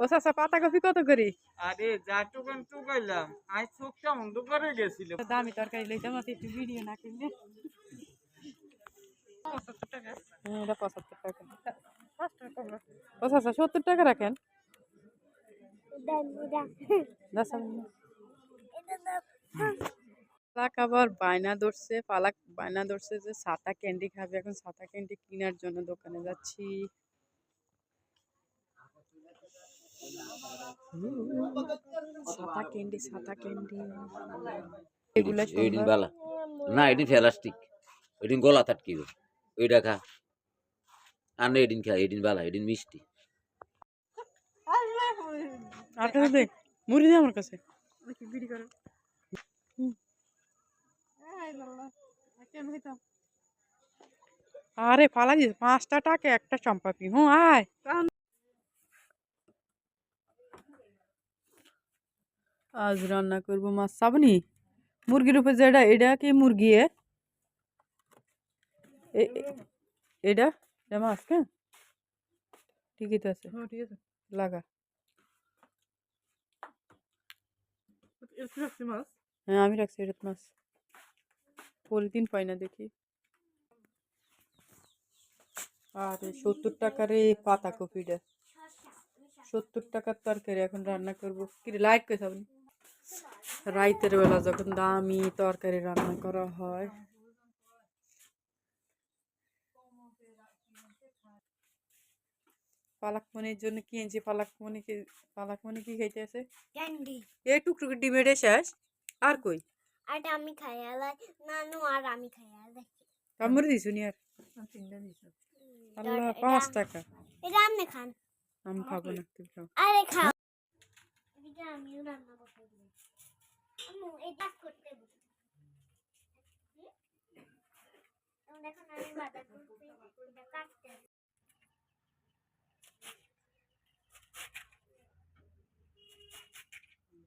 ও চাচা পাতাকপি কত করি? আরে যা টুকান টুকাইলাম। আজ চোখটা অন্ধ করে গেছিল। দামি তরকারি লইতাম একটু ভিডিও না কিনলে। হ্যাঁ, সত্তর টাকা রাখেন? পালাক আবার বায়না ধরছে পালাক বায়না ধরছে যে সাতা ক্যান্ডি খাবে এখন সাতা ক্যান্ডি কেনার জন্য দোকানে যাচ্ছি। সাতা ক্যান্ডি সাতা ক্যান্ডি। এগুলা এডিন। বালা। না এডিন প্লাস্টিক এডিন গলা থাটকিব ওইটা খা। আর না এডিন খা এডিন বালা এডিন মিষ্টি। আর কাছে দে মুড়ি দে আমার কাছে। আরে ফালা দিস পাঁচটা টাকা একটা চম্পাপি। হুঁ আয়। আজ রান্না করব মাছ সাবনি মুরগির উপর যেটা এটা কি মুরগি এ এ- এ- এটা এটা মাছ কে ঠিকই তো আছে ঠিক আছে লাগা হ্যাঁ আমি রাখছি এটা মাছ পলিথিন পাই না দেখি আরে সত্তর টাকার এই পাতা কপিটা সত্তর টাকার তরকারি এখন রান্না করব কি রে, লাইট কে আপনি রাইতের বেলা যখন দামি তরকারি রান্না করা হয়। পালাকমনির জন্য কি এনেছি? পালাকমনিকে পালাকমনি কি খাইতে আছে? ক্যান্ডি। এই টুকটুক ডিমেটে শেষ আর কই? আর আমি খাই আলাই। নানু আর আমি খাই আলাই। কামড় দিছু নি আর? আল্লাহ পাঁচ টাকা। এটা আপনি খান। আমি খাব না তুমি খাও। আরে খাও। এটা আমিও রান্না করতে দিই আম্মু এটা করতে দিই এখন আমি এটা কাটতে দিই।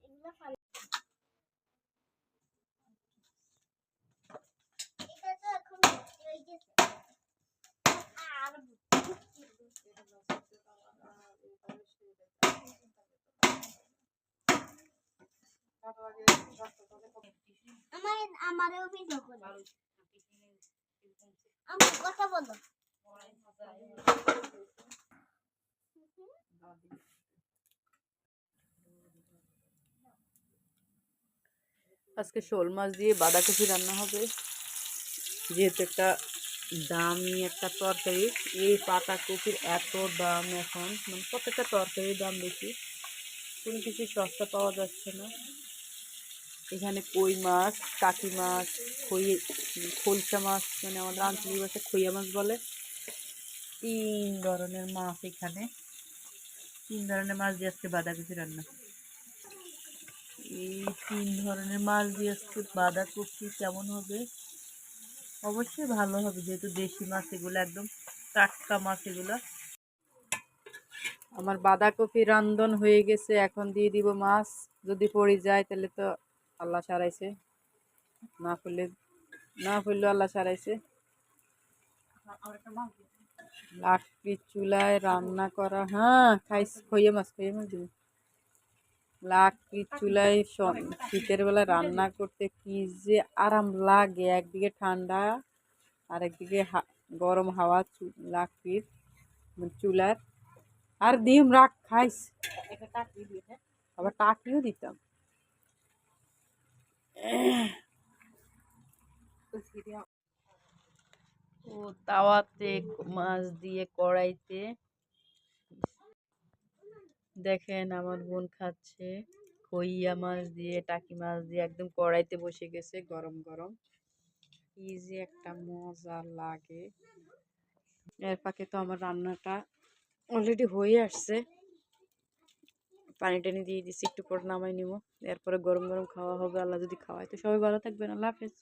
এগুলো ফাল- এটা তো এখন ভর্তি হয়ে গেছে। আর আজকে শোল মাছ দিয়ে বাঁধাকপি রান্না হবে। যেহেতু একটা দামি একটা তরকারি, এই পাতা পাতাকপির এত দাম এখন। মানে প্রত্যেকটা তরকারির দাম বেশি। কোনো কিছু সস্তা পাওয়া যাচ্ছে না। এখানে কই মাছ, কাকি মাছ, খই, খলসা মাছ মানে আমাদের আঞ্চলিক ভাষায় খইয়া মাছ বলে। তিন ধরনের মাছ এখানে। তিন ধরনের মাছ দিয়ে আজকে বাঁধাকপি রান্না। এই তিন ধরনের মাছ দিয়ে আজকে বাঁধাকপি কেমন হবে? অবশ্যই ভালো হবে, যেহেতু দেশি মাছ এগুলো একদম টাটকা মাছ এগুলো। আমার বাঁধাকপি রান্ধন হয়ে গেছে, এখন দিয়ে দিব মাছ। যদি পড়ে যায় তাহলে তো আল্লাহ সারাইছে। না পড়লে না পড়লেও আল্লাহ সারাইছে। লাকড়ি চুলায় রান্না করা হ্যাঁ খাইস, খইয়ে মাছ খইয়ে মাছ দিব। লাকড়ির চুলায় শীতের বেলা রান্না করতে কি যে আরাম লাগে। একদিকে ঠান্ডা আর একদিকে গরম হাওয়া লাকড়ির চুলার। আর ডিম রাখ, খাইস। আবার টাকিও দিতাম। ও তাওয়াতে মাছ দিয়ে কড়াইতে দেখেন আমার বোন খাচ্ছে। খইয়া মাছ দিয়ে, টাকি মাছ দিয়ে একদম কড়াইতে বসে গেছে গরম গরম। যে একটা মজা লাগে। এর পাকে তো আমার রান্নাটা অলরেডি হয়ে আসছে। পানি টানি দিয়ে দিচ্ছি একটু পর নামাই নিব এরপরে গরম গরম খাওয়া হবে, আল্লাহ যদি খাওয়ায়। তো সবাই ভালো থাকবেন, আল্লাহ হাফেজ।